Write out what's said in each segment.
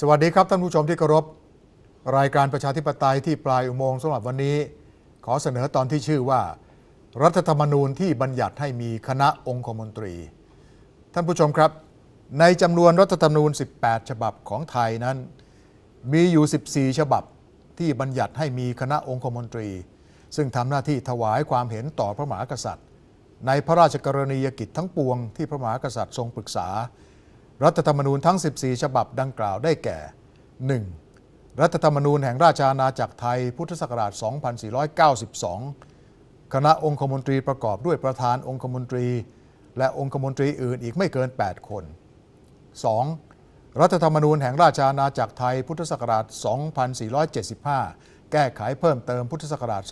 สวัสดีครับท่านผู้ชมที่เคารพรายการประชาธิปไตยที่ปลายอุโมงค์สำหรับวันนี้ ขอเสนอตอนที่ชื่อว่า รัฐธรรมนูญที่บัญญัติให้มีคณะองคมนตรี ท่านผู้ชมครับ ในจำนวนรัฐธรรมนูญ 18 ฉบับของไทยนั้น มีอยู่ 14 ฉบับที่บัญญัติให้มีคณะองคมนตรี ซึ่งทำหน้าที่ถวายความเห็นต่อพระมหากษัตริย์ ในพระราชกรณียกิจทั้งปวงที่พระมหากษัตริย์ทรงปรึกษา รัฐธรรมนูญทั้ง 14 ฉบับดังกล่าวได้แก่ 1. รัฐธรรมนูญแห่งราชอาณาจักรไทย พุทธศักราช 2492 คณะองคมนตรีประกอบด้วยประธานองคมนตรี และองคมนตรีอื่นอีกไม่เกิน 8 คน 2. รัฐธรรมนูญแห่งราชอาณาจักรไทย พุทธศักราช 2475 แก้ไขเพิ่มเติมพุทธศักราช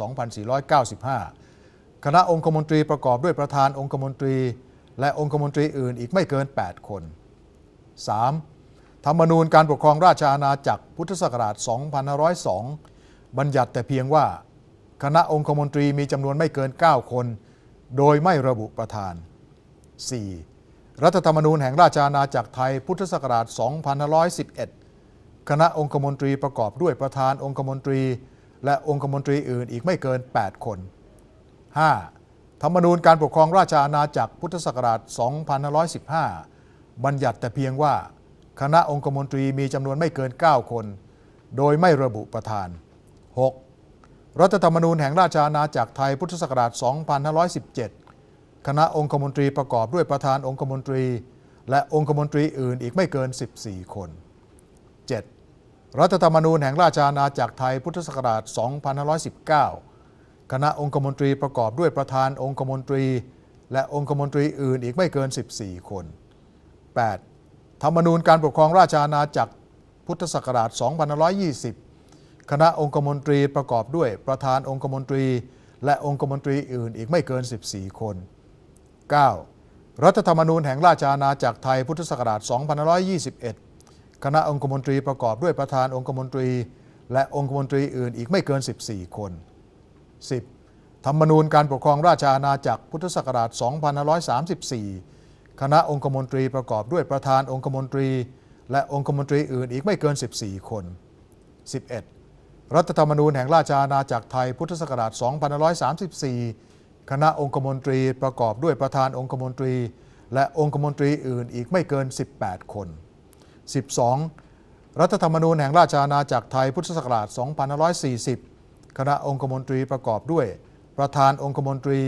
2495 คณะองคมนตรีประกอบด้วยประธานองคมนตรี และองคมนตรีอื่นอีกไม่เกิน 8 คน 3. ธรรมนูญการปกครองราชอาณาจักรพุทธศักราช 2502 บัญญัติแต่เพียงว่า คณะองคมนตรีมีจำนวนไม่เกิน 9 คน โดยไม่ระบุประธาน 4. รัฐธรรมนูญแห่งราชอาณาจักรไทยพุทธศักราช 2511 คณะองคมนตรีประกอบด้วยประธานองคมนตรี และองคมนตรีอื่นอีกไม่เกิน 8 คน 5. ธรรมนูญการปกครองราชอาณาจักรพุทธศักราช 2515 บัญญัติแต่เพียงว่า คณะองคมนตรีมีจำนวนไม่เกิน 9 คน โดยไม่ระบุประธาน 6. รัฐธรรมนูญแห่งราชอาณาจักรไทยพุทธศักราช 2517 คณะองคมนตรีประกอบด้วยประธานองคมนตรี และองคมนตรีอื่นอีกไม่เกิน 14 คน 7. รัฐธรรมนูญแห่งราชอาณาจักรไทยพุทธศักราช 2519 คณะองคมนตรีประกอบด้วยประธานองคมนตรี และองคมนตรีอื่นอีกไม่เกิน 14 คน 8. 8. ธรรมนูญการปกครองราชอาณาจักรพุทธศักราช 2520 คณะองคมนตรีประกอบด้วยประธานองคมนตรี และองคมนตรีอื่นอีกไม่เกิน 14 คน 9. รัฐธรรมนูญแห่งราชอาณาจักรไทยพุทธศักราช 2521 คณะองคมนตรีประกอบด้วยประธานองคมนตรี และองคมนตรีอื่นอีกไม่เกิน 14 คน 10. ธรรมนูญการปกครองราชอาณาจักรพุทธศักราช 2534 คณะองคมนตรีประกอบด้วยประธานองคมนตรี และองคมนตรีอื่นอีกไม่เกิน 14 คน 11. รัฐธรรมนูญแห่งราชอาณาจักรไทยพุทธศักราช2534 คณะองคมนตรีประกอบด้วยประธานองคมนตรี และองคมนตรีอื่นอีกไม่เกิน 18 คน 12. รัฐธรรมนูญแห่งราชอาณาจักรไทยพุทธศักราช2540 คณะองคมนตรีประกอบด้วย ประธานองคมนตรี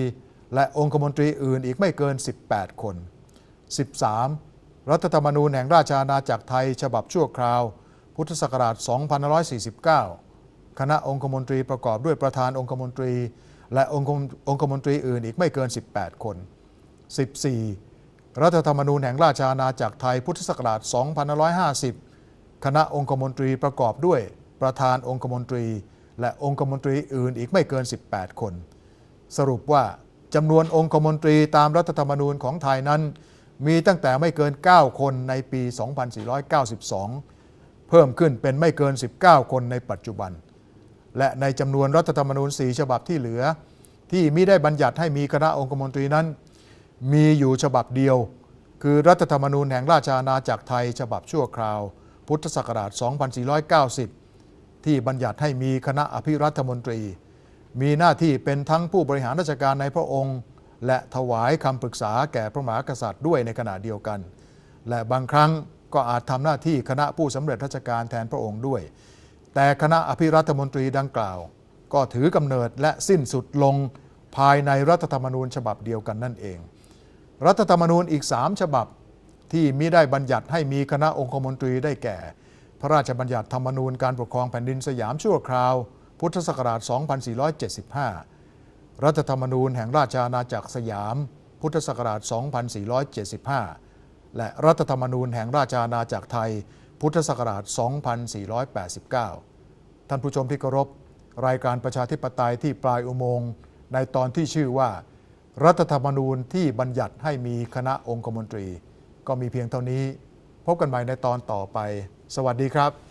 และองคมนตรีอื่นอีกไม่เกิน 18 คน 13. รัฐธรรมนูญแห่งราชอาณาจักรไทย ฉบับชั่วคราว พุทธศักราช 2549 คณะองคมนตรีประกอบด้วยประธานองคมนตรี และองคมองคมนตรีอื่นอีกไม่เกิน 18 คน 14. รัฐธรรมนูญแห่งราชอาณาจักรไทย พุทธศักราช 2550 คณะองคมนตรีประกอบด้วยประธานองคมนตรี และองคมนตรีอื่นอีกไม่เกิน 18 คน สรุปว่าจำนวนองคมนตรีตามรัฐธรรมนูญของไทยนั้น มีตั้งแต่ไม่เกิน 9 คนในปี 2492 เพิ่มขึ้นเป็นไม่เกิน 19 คนในปัจจุบัน และในจำนวนรัฐธรรมนูญ4ฉบับที่เหลือ ที่มิได้บัญญัติให้มีคณะองคมนตรีนั้น มีอยู่ฉบับเดียว คือรัฐธรรมนูญแห่งราชอาณาจักรไทย ฉบับชั่วคราว พุทธศักราช 2490 ที่บัญญัติให้มีคณะอภิรัฐมนตรี มีหน้าที่เป็นทั้งผู้บริหารราชการในพระองค์ และถวายคำปรึกษาแก่พระมหากษัตริย์ด้วยในขณะเดียวกัน และบางครั้งก็อาจทำหน้าที่คณะผู้สำเร็จราชการแทนพระองค์ด้วย แต่คณะอภิรัฐมนตรีดังกล่าว ก็ถือกำเนิดและสิ้นสุดลงภายในรัฐธรรมนูญฉบับเดียวกันนั่นเอง รัฐธรรมนูญอีก 3 ฉบับที่มิได้บัญญัติให้มีคณะองคมนตรีได้แก่ พระราชบัญญัติธรรมนูญการปกครองแผ่นดินสยามชั่วคราว พุทธศักราช 2475 รัฐธรรมนูญแห่งราชอาณาจักรสยาม พุทธศักราช 2475 และรัฐธรรมนูญแห่งราชอาณาจักรไทย พุทธศักราช 2489 ท่านผู้ชมที่เคารพ รายการประชาธิปไตยที่ปลายอุโมงค์ในตอนที่ชื่อว่า รัฐธรรมนูญที่บัญญัติให้มีคณะองคมนตรี ก็มีเพียงเท่านี้ พบกันใหม่ในตอนต่อไป สวัสดีครับ